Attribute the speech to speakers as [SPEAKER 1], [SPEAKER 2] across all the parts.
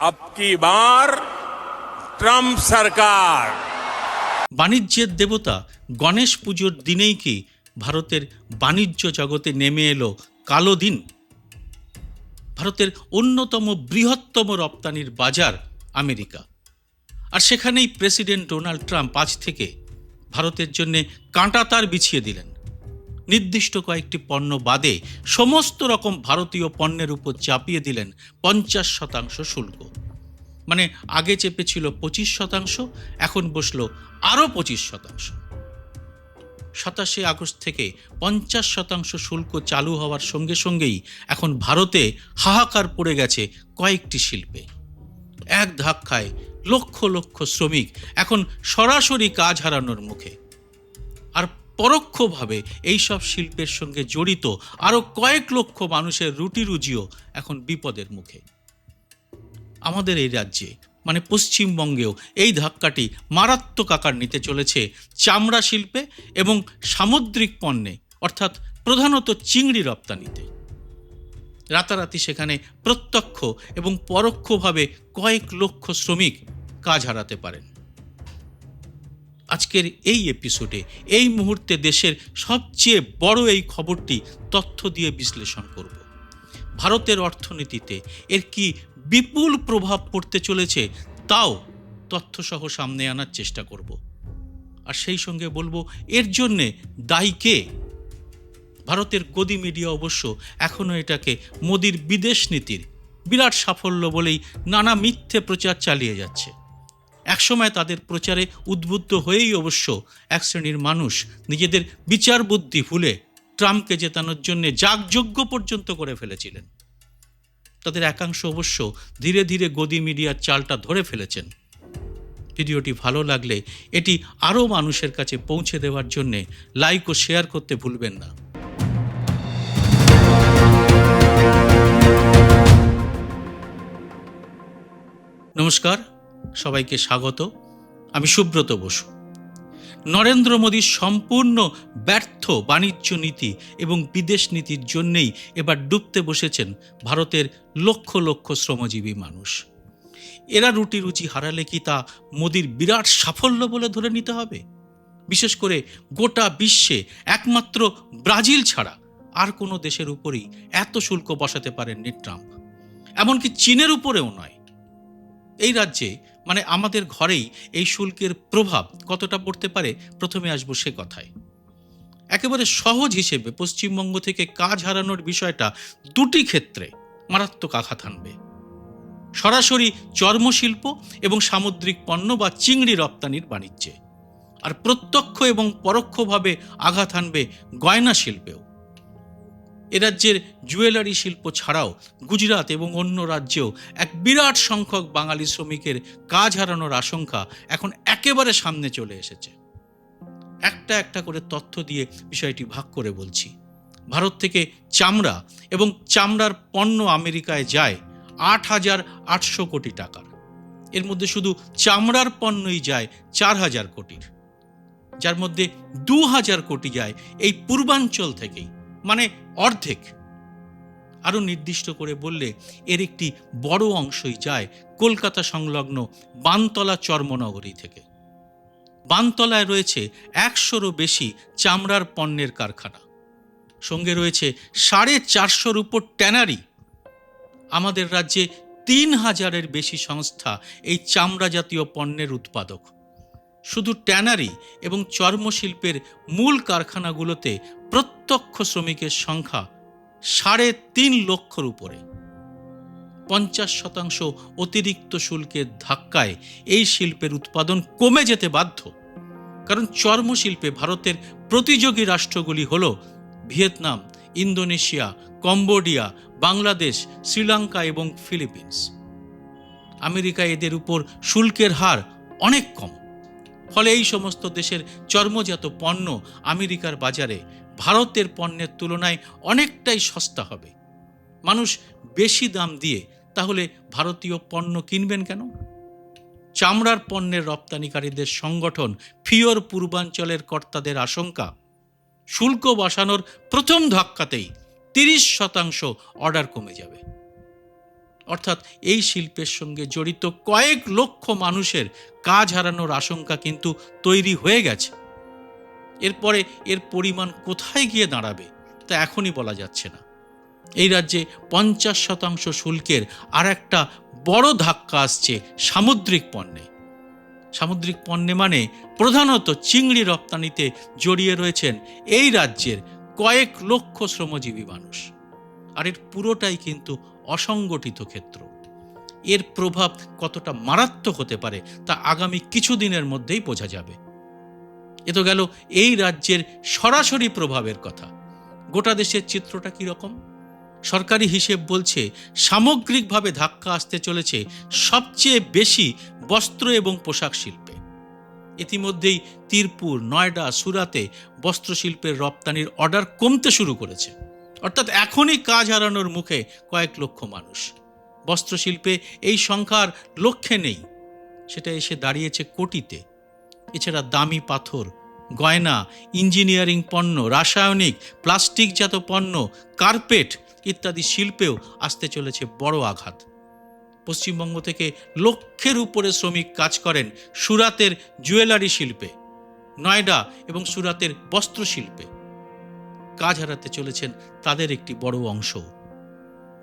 [SPEAKER 1] अब की बार ट्रंप सरकार
[SPEAKER 2] বাণিজ্যের দেবতা গণেশ পুজোর দিনেই কি ভারতের বাণিজ্য জগতে নেমে এলো কালো দিন ভারতের অন্যতম বৃহত্তম রপ্তানির বাজার আমেরিকা আর সেখানেই প্রেসিডেন্ট ডোনাল্ড ট্রাম্প আজ থেকে ভারতের জন্য কাঁটাতার বিছিয়ে দিলেন নির্দিষ্ট কয়েকটি পণ্য বাদে সমস্ত রকম ভারতীয় পণ্যের উপর চাপিয়ে দিলেন পঞ্চাশ শতাংশ শুল্ক। মানে আগে চেপেছিল পঁচিশ শতাংশ, এখন বসল আরও পঁচিশ শতাংশ। সাতাশে আগস্ট থেকে পঞ্চাশ শতাংশ শুল্ক চালু হওয়ার সঙ্গে সঙ্গেই এখন ভারতে হাহাকার পড়ে গেছে কয়েকটি শিল্পে। এক ধাক্কায় লক্ষ লক্ষ শ্রমিক এখন সরাসরি কাজ হারানোর মুখে। পরোক্ষভাবে এইসব শিল্পের সঙ্গে জড়িত আরও কয়েক লক্ষ মানুষের রুটি রুজিও এখন বিপদের মুখে। আমাদের এই রাজ্যে মানে পশ্চিমবঙ্গেও, এই ধাক্কাটি মারাত্মক আকার নিতে চলেছে চামড়া শিল্পে এবং সামুদ্রিক পণ্যে, অর্থাৎ প্রধানত চিংড়ি রপ্তানিতে। রাতারাতি সেখানে প্রত্যক্ষ এবং পরোক্ষভাবে কয়েক লক্ষ শ্রমিক কাজ হারাতে পারেন। আজকের এই এপিসোডে এই মুহূর্তে দেশের সবচেয়ে বড় এই খবরটি তথ্য দিয়ে বিশ্লেষণ করব। ভারতের অর্থনীতিতে এর কি বিপুল প্রভাব পড়তে চলেছে, তাও তথ্যসহ সামনে আনার চেষ্টা করব। আর সেই সঙ্গে বলব, এর জন্যে দায়ী কে? ভারতের গদি মিডিয়া অবশ্য এখনও এটাকে মোদির বিদেশ নীতির বিরাট সাফল্য বলেই নানা মিথ্যে প্রচার চালিয়ে যাচ্ছে। একসময় তাদের প্রচারে উদ্বুদ্ধ হয়েই অবশ্য এক শ্রেণির মানুষ নিজেদের বিচার বুদ্ধি ভুলে ট্রাম্পকে জেতানোর জন্য যাগযজ্ঞ পর্যন্ত করে ফেলেছিলেন। তাদের একাংশ অবশ্য ধীরে ধীরে গদি মিডিয়ার চালটা ধরে ফেলেছেন। ভিডিওটি ভালো লাগলে এটি আরও মানুষের কাছে পৌঁছে দেওয়ার জন্যে লাইক ও শেয়ার করতে ভুলবেন না। নমস্কার। সবাইকে স্বাগত। আমি সুব্রত বসু। নরেন্দ্র মোদীর সম্পূর্ণ ব্যর্থ বাণিজ্য নীতি এবং বিদেশ নীতির জন্যেই এবার ডুবতে বসেছেন ভারতের লক্ষ লক্ষ শ্রমজীবী মানুষ। এরা রুটি রুচি হারালে কি তা মোদির বিরাট সাফল্য বলে ধরে নিতে হবে? বিশেষ করে গোটা বিশ্বে একমাত্র ব্রাজিল ছাড়া আর কোনো দেশের উপরেই এত শুল্ক বসাতে পারেননি ট্রাম্প। এমনকি চীনের উপরেও নয়। এই রাজ্যে মানে আমাদের ঘরেই এই শুল্কের প্রভাব কতটা পড়তে পারে? প্রথমে আসব সে কথায়। একেবারে সহজ হিসেবে পশ্চিমবঙ্গ থেকে কাজ হারানোর বিষয়টা দুটি ক্ষেত্রে মারাত্মক আঘাত আনবে। সরাসরি চর্মশিল্প এবং সামুদ্রিক পণ্য বা চিংড়ি রপ্তানির বাণিজ্যে। আর প্রত্যক্ষ এবং পরোক্ষভাবে আঘাত আনবে গয়না শিল্পেও। রাজ্যের জুয়েলারি শিল্প ছাড়াও গুজরাট এবং অন্য রাজ্যেও এক বিরাট সংখ্যক বাঙালি শ্রমিকের কাজ হারানোর আশঙ্কা এখন একেবারে সামনে চলে এসেছে। একটা একটা করে তথ্য দিয়ে বিষয়টি ভাগ করে বলছি। ভারত থেকে চামড়া এবং চামড়ার পণ্য আমেরিকায় যায় আট হাজার আটশো কোটি টাকার। এর মধ্যে শুধু চামড়ার পণ্যই যায় চার হাজার কোটির। যার মধ্যে দু হাজার কোটি যায় এই পূর্বাঞ্চল থেকেই। মানে অর্ধেক। আরও নির্দিষ্ট করে বললে, এর একটি বড় অংশই যায় কলকাতা সংলগ্ন বানতলা চর্মনগরী থেকে। বানতলায় রয়েছে একশোরও বেশি চামড়ার পণ্যের কারখানা। সঙ্গে রয়েছে সাড়ে চারশোর উপর ট্যানারি। আমাদের রাজ্যে তিন হাজারের বেশি সংস্থা এই চামড়া জাতীয় পণ্যের উৎপাদক। শুধু ট্যানারি এবং চর্মশিল্পের মূল কারখানাগুলোতে প্রত্যক্ষ শ্রমিকের সংখ্যা সাড়ে তিন লক্ষর উপরে। পঞ্চাশ শতাংশ অতিরিক্ত শুল্কের ধাক্কায় এই শিল্পের উৎপাদন কমে যেতে বাধ্য। কারণ চর্মশিল্পে ভারতের প্রতিযোগী রাষ্ট্রগুলি হল Vietnam, Indonesia, Cambodia, Bangladesh, Sri Lanka এবং ফিলিপিন্স। আমেরিকা এদের উপর শুল্কের হার অনেক কম। ফলে এই সমস্ত দেশের চর্মজাত পণ্য আমেরিকার বাজারে ভারতের পণ্যের তুলনায় অনেকটাই সস্তা হবে। মানুষ বেশি দাম দিয়ে তাহলে ভারতীয় পণ্য কিনবেন কেন? চামড়ার পণ্যের রপ্তানিকারীদের সংগঠন ফিওর পূর্বাঞ্চলের কর্তাদের আশঙ্কা। শুল্ক বসানোর প্রথম ধাক্কাতেই তিরিশ শতাংশ অর্ডার কমে যাবে। অর্থাৎ এই শিল্পের সঙ্গে জড়িত কয়েক লক্ষ মানুষের কাজ হারানোর আশঙ্কা কিন্তু তৈরি হয়ে গেছে। এরপরে এর পরিমাণ কোথায় গিয়ে দাঁড়াবে, তা এখনই বলা যাচ্ছে না। এই রাজ্যে পঞ্চাশ শতাংশ শুল্কের আর একটা বড় ধাক্কা আসছে সামুদ্রিক পণ্যে। সামুদ্রিক পণ্যে মানে প্রধানত চিংড়ি রপ্তানিতে জড়িয়ে রয়েছেন এই রাজ্যের কয়েক লক্ষ শ্রমজীবী মানুষ। আর এর পুরোটাই কিন্তু অসংগঠিত ক্ষেত্র। এর প্রভাব কতটা মারাত্মক হতে পারে তা আগামী কিছুদিনের মধ্যেই বোঝা যাবে। এ তো গেল এই রাজ্যের সরাসরি প্রভাবের কথা। গোটা দেশের চিত্রটা কীরকম সরকারি হিসেব বলছে, সামগ্রিকভাবে ধাক্কা আসতে চলেছে সবচেয়ে বেশি বস্ত্র এবং পোশাক শিল্পে। ইতিমধ্যেই তিরপুর, নয়ডা, সুরাতে বস্ত্রশিল্পের রপ্তানির অর্ডার কমতে শুরু করেছে। অর্থাৎ এখনই কাজ হারানোর মুখে কয়েক লক্ষ মানুষ। বস্ত্রশিল্পে এই সংখ্যার লক্ষ্যে নেই। সেটা এসে দাঁড়িয়েছে কোটিতে। এছাড়া দামি পাথর, গয়না, ইঞ্জিনিয়ারিং পণ্য, রাসায়নিক, প্লাস্টিকজাত পণ্য, কার্পেট ইত্যাদি শিল্পেও আসতে চলেছে বড় আঘাত। পশ্চিমবঙ্গ থেকে লক্ষের উপরে শ্রমিক কাজ করেন সুরাতের জুয়েলারি শিল্পে, নয়ডা এবং সুরাতের বস্ত্র শিল্পে কাজ হারাতে চলেছেন তাদের একটি বড় অংশ।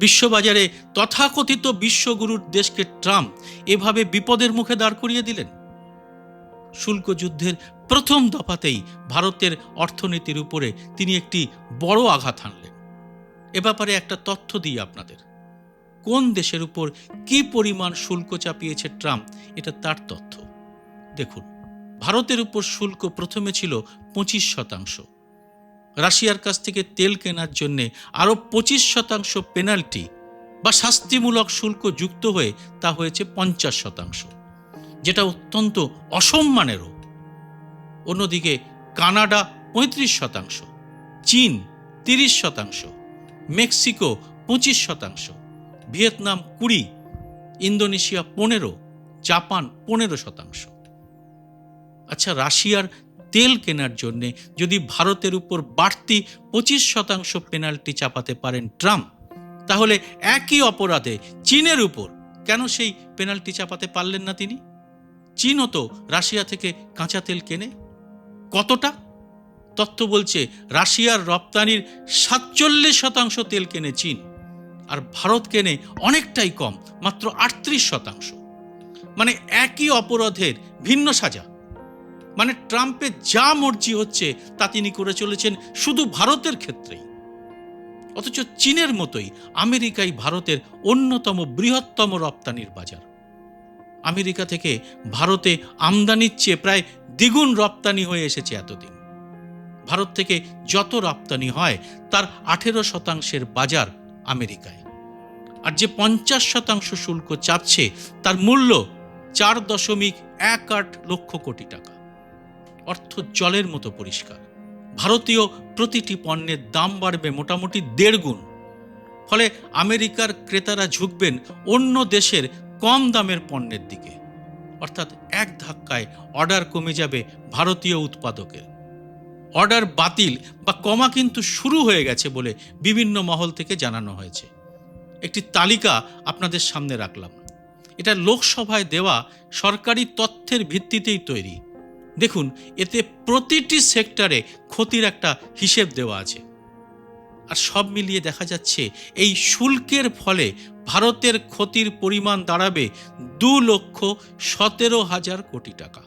[SPEAKER 2] বিশ্ববাজারে তথাকথিত বিশ্বগুরুর দেশকে ট্রাম্প এভাবে বিপদের মুখে দাঁড় করিয়ে দিলেন? শুল্ক যুদ্ধের প্রথম দফাতেই ভারতের অর্থনীতির উপরে তিনি একটি বড় আঘাত আনলেন এ ব্যাপারে একটা তথ্য দিই আপনাদের। কোন দেশের উপর কি পরিমাণ শুল্ক চাপিয়েছে ট্রাম্প, এটা তার তথ্য। দেখুন, ভারতের উপর শুল্ক প্রথমে ছিল পঁচিশ শতাংশ। রাশিয়ার কাছ থেকে তেল কেনার জন্যে আরও পঁচিশ শতাংশ পেনাল্টি বা শাস্তিমূলক শুল্ক যুক্ত হয়ে তা হয়েছে পঞ্চাশ শতাংশ, যেটা অত্যন্ত অসম্মানেরও অন্যদিকে কানাডা পঁয়ত্রিশ শতাংশ, চীন তিরিশ শতাংশ, মেক্সিকো পঁচিশ শতাংশ, ভিয়েতনাম কুড়ি, ইন্দোনেশিয়া পনেরো, জাপান পনেরো শতাংশ। আচ্ছা রাশিয়ার তেল কেনার জন্য যদি ভারতের উপর বাড়তি পঁচিশ শতাংশ পেনাল্টি চাপাতে পারেন ট্রাম্প, তাহলে একই অপরাধে চীনের উপর কেন সেই পেনাল্টি চাপাতে পারলেন না তিনি? চীনও তো রাশিয়া থেকে কাঁচা তেল কেনে। কতটা? তথ্য বলছে রাশিয়ার রপ্তানির সাতচল্লিশ শতাংশ তেল কেনে চীন, আর ভারত কেনে অনেকটাই কম, মাত্র আটত্রিশ শতাংশ। মানে একই অপরাধের ভিন্ন সাজা। মানে ট্রাম্পের যা মর্জি হচ্ছে তা তিনি করে চলেছেন শুধু ভারতের ক্ষেত্রেই। অথচ চীনের মতোই আমেরিকাই ভারতের অন্যতম বৃহত্তম রপ্তানির বাজার। আমেরিকা থেকে ভারতে আমদানির চেয়ে প্রায় দ্বিগুণ রপ্তানি হয়ে এসেছে এতদিন। ভারত থেকে যত রপ্তানি হয়, তার আঠেরো শতাংশের বাজার আমেরিকায়। আর যে পঞ্চাশ শতাংশ শুল্ক চাপছে, তার মূল্য চার দশমিক এক আট লক্ষ কোটি টাকা। অর্থ জলের মতো পরিষ্কার। ভারতীয় প্রতিটি পণ্যের দাম বাড়বে মোটামুটি দেড় গুণ। ফলে আমেরিকার ক্রেতারা ঝুঁকবেন অন্য দেশের কম দামের পণ্যের দিকে। অর্থাৎ এক ধাক্কায় অর্ডার কমে যাবে ভারতীয় উৎপাদকের। অর্ডার বাতিল বা কমা কিন্তু শুরু হয়ে গেছে বলে বিভিন্ন মহল থেকে জানানো হয়েছে। একটি তালিকা আপনাদের সামনে রাখলাম। এটা লোকসভায় দেওয়া সরকারি তথ্যের ভিত্তিতেই তৈরি। দেখুন, এতে প্রতিটি সেক্টরে ক্ষতির একটা হিসেব দেওয়া আছে। আর সব মিলিয়ে দেখা যাচ্ছে, এই শুল্কের ফলে ভারতের ক্ষতির পরিমাণ দাঁড়াবে দু লক্ষ সতেরো হাজার কোটি টাকা।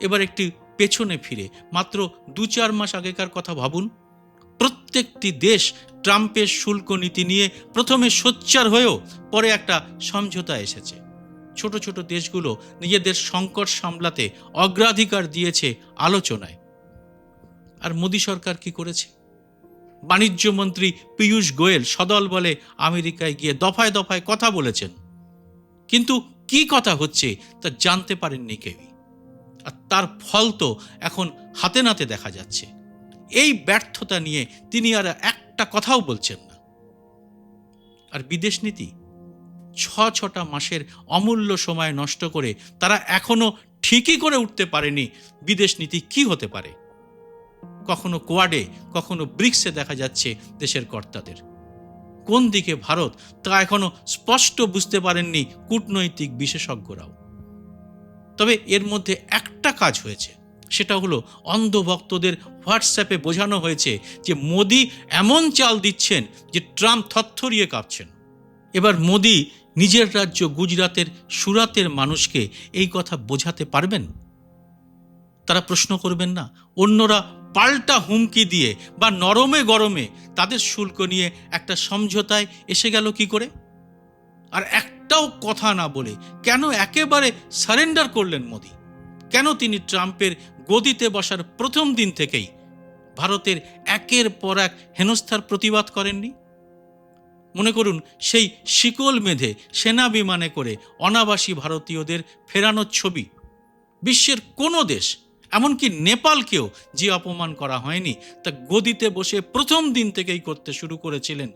[SPEAKER 2] এবার একটি পেছনে ফিরে, মাত্র দু চার মাস আগেকার কথা ভাবুন। প্রত্যেকটি দেশ ট্রাম্পের শুল্ক নীতি নিয়ে প্রথমে সোচ্চার হয়েও পরে একটা সমঝোতা এসেছে। ছোট ছোট দেশগুলো নিজেদের সংকট সামলাতে অগ্রাধিকার দিয়েছে আলোচনায়। আর মোদী সরকার কি করেছে? বাণিজ্য মন্ত্রী পীয়ূষ গোয়েল সদল বলে আমেরিকায় গিয়ে দফায় দফায় কথা বলেছেন। কিন্তু কি কথা হচ্ছে তা জানতে পারেননি কেউই। আর তার ফল তো এখন হাতে নাতে দেখা যাচ্ছে। এই ব্যর্থতা নিয়ে তিনি আর একটা কথাও বলছেন না। আর বিদেশ নীতি ছ ছটা মাসের অমূল্য সময় নষ্ট করে তারা এখনও ঠিকই করে উঠতে পারেনি। বিদেশ নীতি কি হতে পারে? কখনো কোয়াডে, কখনো ব্রিক্সে দেখা যাচ্ছে দেশের কর্তাদের। কোন দিকে ভারত তা এখনও স্পষ্ট বুঝতে পারেননি কূটনৈতিক বিশেষজ্ঞরাও। তবে এর মধ্যে একটা কাজ হয়েছে, সেটা হলো অন্ধভক্তদের হোয়াটসঅ্যাপে বোঝানো হয়েছে যে মোদি এমন চাল দিচ্ছেন যে ট্রাম্প থরথরিয়ে কাঁপছেন। এবার মোদি নিজের রাজ্য গুজরাতের সুরাতের মানুষকে এই কথা বোঝাতে পারবেন? তারা প্রশ্ন করবেন না। অন্যরা পাল্টা হুমকি দিয়ে বা নরমে গরমে তাদের শুল্ক নিয়ে একটা সমঝোতায় এসে গেল কি করে? আর একটাও কথা না বলে কেন একেবারে সারেন্ডার করলেন মোদি? কেন তিনি ট্রাম্পের গদিতে বসার প্রথম দিন থেকেই ভারতের একের পর এক হেনস্থার প্রতিবাদ করেননি? মনে করুন, সেই শিকল মেধে সেনা বিমানে করে অনাবাসী ভারতীয়দের ফেরানোর ছবি। বিশ্বের কোনো দেশ, এমনকি নেপালকেও যে অপমান করা হয়নি, তা গদিতে বসে প্রথম দিন থেকেই করতে শুরু করেছিলেন,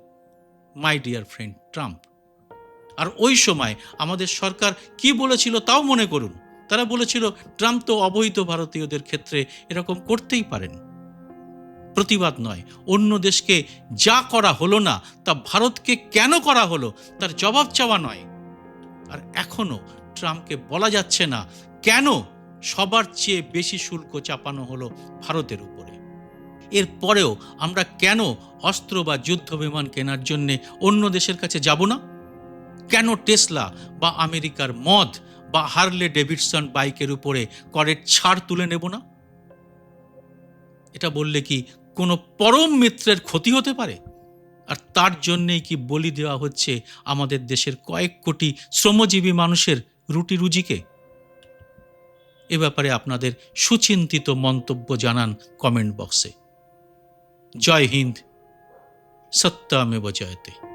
[SPEAKER 2] মাই ডিয়ার ফ্রেন্ড ট্রাম্প। আর ওই সময় আমাদের সরকার কি বলেছিল তাও মনে করুন। তারা বলেছিল, ট্রাম্প তো অবৈধ ভারতীয়দের ক্ষেত্রে এরকম করতেই পারেন। প্রতিবাদ নয়। অন্য দেশকে যা করা হলো না, তা ভারতকে কেন করা হলো, তার জবাব চাওয়া নয়। আর এখনও ট্রাম্পকে বলা যাচ্ছে না কেন সবার চেয়ে বেশি শুল্ক চাপানো হলো ভারতের উপরে। এর পরেও আমরা কেন অস্ত্র বা যুদ্ধ বিমান কেনার জন্যে অন্য দেশের কাছে যাব না? কেন টেসলা বা আমেরিকার মদ বা হার্লে ডেভিডসন বাইকের উপরে করের ছাড় তুলে নেব না? এটা বললে কি কোনো পরম মিত্রের ক্ষতি হতে পারে? আর তার জন্যেই কি বলি দেওয়া হচ্ছে আমাদের দেশের কয়েক কোটি শ্রমজীবী মানুষের রুটি রুজিকে? এ ব্যাপারে আপনাদের সুচিন্তিত মন্তব্য জানান কমেন্ট বক্সে। জয় হিন্দ। সত্যামেব জয়তে।